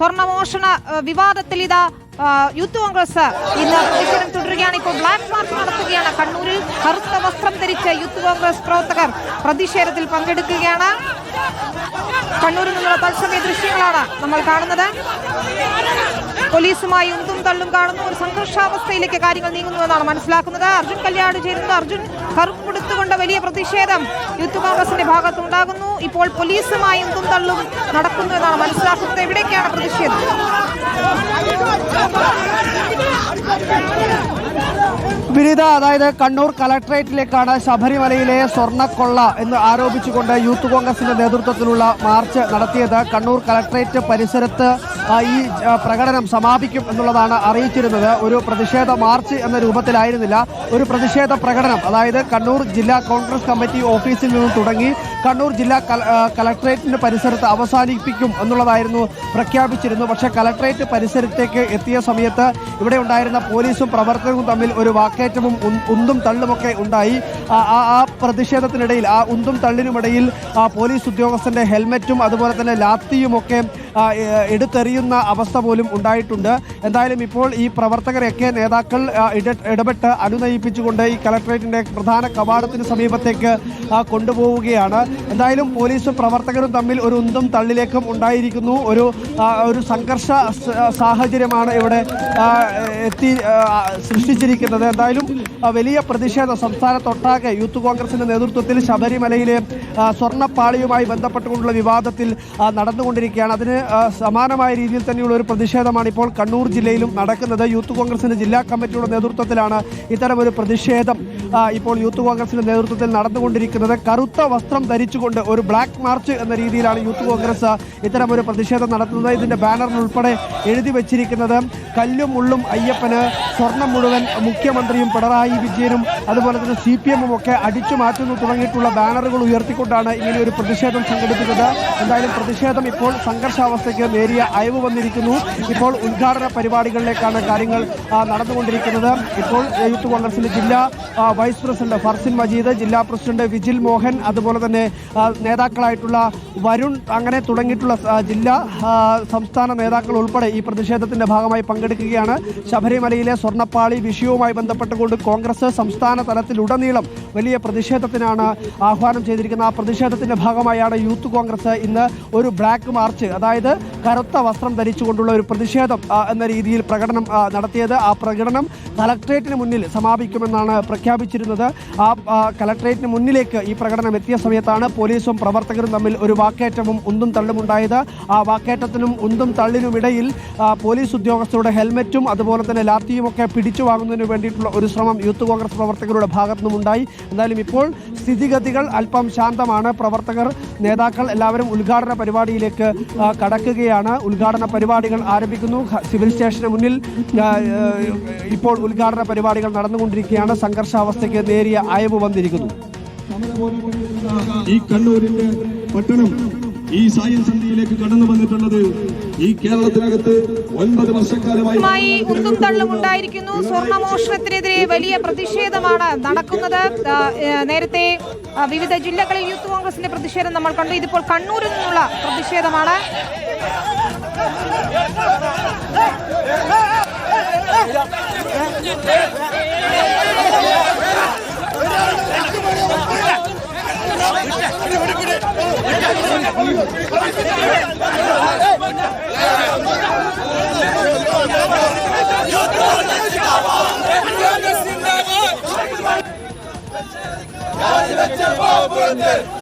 സ്വർണമോഷണ ആ, വിവാദത്തിൽ ഇതാ യൂത്ത് കോൺഗ്രസ് ഇന്ന് പ്രതിഷേധം തുടരുകയാണ്. ഇപ്പോൾ ബ്ലാക്ക് മാർച്ച് നടത്തുകയാണ്. കണ്ണൂരിൽ കറുത്ത വസ്ത്രം ധരിച്ച യൂത്ത് കോൺഗ്രസ് പ്രവർത്തകർ പ്രതിഷേധത്തിൽ പങ്കെടുക്കുകയാണ്. കണ്ണൂരിൽ നിന്നുള്ള തത്സമയ ദൃശ്യങ്ങളാണ് നമ്മൾ കാണുന്നത്. പോലീസുമായി ഉന്തും തള്ളും കാണുന്നു ഒരു സംഘർഷാവസ്ഥയിലേക്ക് കാര്യങ്ങൾ നീങ്ങുന്നുവെന്നാണ് മനസ്സിലാക്കുന്നത്. അർജുൻ കല്യാട് ചേരുന്നു അർജുൻ കറുപ്പ് കൊടുത്തുകൊണ്ട് വലിയ പ്രതിഷേധം യൂത്ത് കോൺഗ്രസിന്റെ ഭാഗത്തുണ്ടാകുന്നു. ഇപ്പോൾ പോലീസുമായി ഉന്തും തള്ളും നടക്കുന്നു എന്നാണ് മനസ്സിലാക്കുന്നത്. എവിടേക്കാണ് പ്രതിഷേധം? വിനിത അതായത് കണ്ണൂർ കലക്ട്രേറ്റിലേക്കാണ് ശബരിമലയിലെ സ്വർണക്കൊള്ള എന്ന് ആരോപിച്ചുകൊണ്ട് യൂത്ത് കോൺഗ്രസിന്റെ നേതൃത്വത്തിലുള്ള മാർച്ച് നടത്തിയത് കണ്ണൂർ കലക്ട്രേറ്റ് പരിസരത്ത് ഈ പ്രകടനം സമാപിക്കും എന്നുള്ളതാണ് അറിയിച്ചിരുന്നത്. ഒരു പ്രതിഷേധ മാർച്ച് എന്ന രൂപത്തിലായിരുന്നില്ല. ഒരു പ്രതിഷേധ പ്രകടനം അതായത് കണ്ണൂർ ജില്ലാ കോൺഗ്രസ് കമ്മിറ്റി ഓഫീസിൽ നിന്നും തുടങ്ങി കണ്ണൂർ ജില്ലാ കലക്ട്രേറ്റിന്റെ പരിസരത്ത് അവസാനിപ്പിക്കും എന്നുള്ളതായിരുന്നു പ്രഖ്യാപിച്ചിരുന്നു പക്ഷേ കലക്ട്രേറ്റ് പരിസരത്തേക്ക് എത്തിയ സമയത്ത് ഇവിടെ ഉണ്ടായിരുന്ന പോലീസും പ്രവർത്തകരും തമ്മിൽ ഒരു വാക്കേറ്റവും ഉന്തും തള്ളുമൊക്കെ ഉണ്ടായി. ആ- പ്രതിഷേധത്തിനിടയിൽ ആ ഉന്തും തള്ളിനുമിടയിൽ ആ പോലീസ് ഉദ്യോഗസ്ഥന്റെ ഹെൽമറ്റും അതുപോലെ തന്നെ ലാത്തിയുമൊക്കെ എടുത്തെറിയുന്ന അവസ്ഥ പോലും ഉണ്ടായിട്ടുണ്ട്. എന്തായാലും ഇപ്പോൾ ഈ പ്രവർത്തകരെയൊക്കെ നേതാക്കൾ ഇടപെട്ട് അനുനയിപ്പിച്ചുകൊണ്ട് ഈ കലക്ട്രേറ്റിന്റെ പ്രധാന കവാടത്തിന് സമീപത്തേക്ക് കൊണ്ടുപോവുകയാണ്. Thank you. എന്തായാലും പോലീസും പ്രവർത്തകരും തമ്മിൽ ഒരു ഉന്തും തള്ളിലേക്കും ഉണ്ടായിരിക്കുന്നു. ഒരു ഒരു സംഘർഷ സാഹചര്യമാണ് ഇവിടെ എത്തി സൃഷ്ടിച്ചിരിക്കുന്നത്. എന്തായാലും വലിയ പ്രതിഷേധം സംസ്ഥാനത്തൊട്ടാകെ യൂത്ത് കോൺഗ്രസിന്റെ നേതൃത്വത്തിൽ ശബരിമലയിലെ സ്വർണപ്പാളിയുമായി ബന്ധപ്പെട്ടുകൊണ്ടുള്ള വിവാദത്തിൽ നടന്നുകൊണ്ടിരിക്കുകയാണ്. അതിന് സമാനമായ രീതിയിൽ തന്നെയുള്ള ഒരു പ്രതിഷേധമാണ് ഇപ്പോൾ കണ്ണൂർ ജില്ലയിലും നടക്കുന്നത്. യൂത്ത് കോൺഗ്രസിന്റെ ജില്ലാ കമ്മിറ്റിയുടെ നേതൃത്വത്തിലാണ് ഇത്തരമൊരു പ്രതിഷേധം ഇപ്പോൾ യൂത്ത് കോൺഗ്രസിന്റെ നേതൃത്വത്തിൽ നടന്നുകൊണ്ടിരിക്കുന്നത്. കറുത്ത വസ്ത്രം ധരിച്ചുകൊണ്ട് ഒരു ബ്ലാക്ക് മാർച്ച് എന്ന രീതിയിലാണ് യൂത്ത് കോൺഗ്രസ് ഇത്തരം ഒരു പ്രതിഷേധം നടത്തുന്നത്. ഇതിന്റെ ബാനറിൽ ഉൾപ്പെടെ എഴുതി വെച്ചിരിക്കുന്നത്. കല്ലും മുള്ളും അയ്യപ്പന് സ്വർണം മുഴുവൻ മുഖ്യമന്ത്രിയും പിണറായി വിജയനും അതുപോലെ തന്നെ സി പി എമ്മും ഒക്കെ അടിച്ചു മാറ്റുന്നു തുടങ്ങിയിട്ടുള്ള ബാനറുകൾ ഉയർത്തിക്കൊണ്ടാണ് ഇങ്ങനെ ഒരു പ്രതിഷേധം സംഘടിപ്പിച്ചത്. എന്തായാലും പ്രതിഷേധം ഇപ്പോൾ സംഘർഷാവസ്ഥയ്ക്ക് നേരിയ അയവ് വന്നിരിക്കുന്നു. ഇപ്പോൾ ഉദ്ഘാടന പരിപാടികളിലേക്കാണ് കാര്യങ്ങൾ നടന്നുകൊണ്ടിരിക്കുന്നത്. ഇപ്പോൾ യൂത്ത് കോൺഗ്രസിന്റെ ജില്ലാ വൈസ് പ്രസിഡന്റ് ഫർസിൻ മജീദ് ജില്ലാ പ്രസിഡന്റ് വിജിൽ മോഹൻ അതുപോലെ തന്നെ നേതാക്കളായിട്ടുള്ള വരുൺ അങ്ങനെ തുടങ്ങിയിട്ടുള്ള ജില്ലാ സംസ്ഥാന നേതാക്കൾ ഉൾപ്പെടെ ഈ പ്രതിഷേധത്തിന്റെ ഭാഗമായി പങ്കെടുക്കുകയാണ്. ശബരിമലയിലെ സ്വർണപ്പാളി വിഷയവുമായി ബന്ധപ്പെട്ടുകൊണ്ട് കോൺഗ്രസ് സംസ്ഥാന തലത്തിലുടനീളം വലിയ പ്രതിഷേധത്തിനാണ് ആഹ്വാനം ചെയ്തിരിക്കുന്നത്. ആ പ്രതിഷേധത്തിന്റെ ഭാഗമായാണ് യൂത്ത് കോൺഗ്രസ് ഇന്ന് ഒരു ബ്ലാക്ക് മാർച്ച് അതായത് കറുത്ത വസ്ത്രം ധരിച്ചുകൊണ്ടുള്ള ഒരു പ്രതിഷേധം എന്ന രീതിയിൽ പ്രകടനം നടത്തിയത്. ആ പ്രകടനം കലക്ട്രേറ്റിന് മുന്നിൽ സമാപിക്കുമെന്നാണ് പ്രഖ്യാപിച്ചിരുന്നത്. ആ കലക്ട്രേറ്റിന് മുന്നിലേക്ക് ഈ പ്രകടനം എത്തിയ സമയത്താണ് പോലീസും പ്രവർത്തകരും തമ്മിൽ ഒരു വാക്കേറ്റവും ഉന്തും തള്ളുമുണ്ടായത്. ആ വാക്കേറ്റത്തിനും ഉന്തും തള്ളിനുമിടയിൽ പോലീസ് ഉദ്യോഗസ്ഥരുടെ ഹെൽമറ്റും അതുപോലെ തന്നെ ലാത്തിയും ഒക്കെ പിടിച്ചു വാങ്ങുന്നതിന് വേണ്ടിയിട്ടുള്ള ഒരു ശ്രമം യൂത്ത് കോൺഗ്രസ് പ്രവർത്തകരുടെ ഭാഗത്തു നിന്നുണ്ടായി എന്തായാലും ഇപ്പോൾ സ്ഥിതിഗതികൾ അല്പം ശാന്തമാണ്. പ്രവർത്തകർ നേതാക്കൾ എല്ലാവരും ഉദ്ഘാടന പരിപാടിയിലേക്ക് കടക്കുകയാണ്. ഉദ്ഘാടന പരിപാടികൾ ആരംഭിക്കുന്നു. സിവിൽ സ്റ്റേഷന് മുന്നിൽ ഇപ്പോൾ ഉദ്ഘാടന പരിപാടികൾ നടന്നുകൊണ്ടിരിക്കുകയാണ്. സംഘർഷാവസ്ഥയ്ക്ക് നേരിയ അയവ് വന്നിരിക്കുന്നു. ഈ കണ്ണൂരിന്റെ പട്ടണം ഈ സായം സന്ധിയിലേക്ക് കടന്നു വന്നിട്ടുള്ളത് ഈ കേരളത്തിനകത്ത് ഒൻപത് വർഷക്കാലമായി മായി ഉന്തും തള്ളും ഉണ്ടായിരിക്കുന്നു സ്വർണമോഷണത്തിനെതിരെ വലിയ പ്രതിഷേധമാണ് നടക്കുന്നത് നേരത്തെ വിവിധ ജില്ലകളിൽ യൂത്ത് കോൺഗ്രസിന്റെ പ്രതിഷേധം നമ്മൾ കണ്ടു ഇതിപ്പോൾ കണ്ണൂരിൽ നിന്നുള്ള പ്രതിഷേധമാണ് Yardım et cevabındır.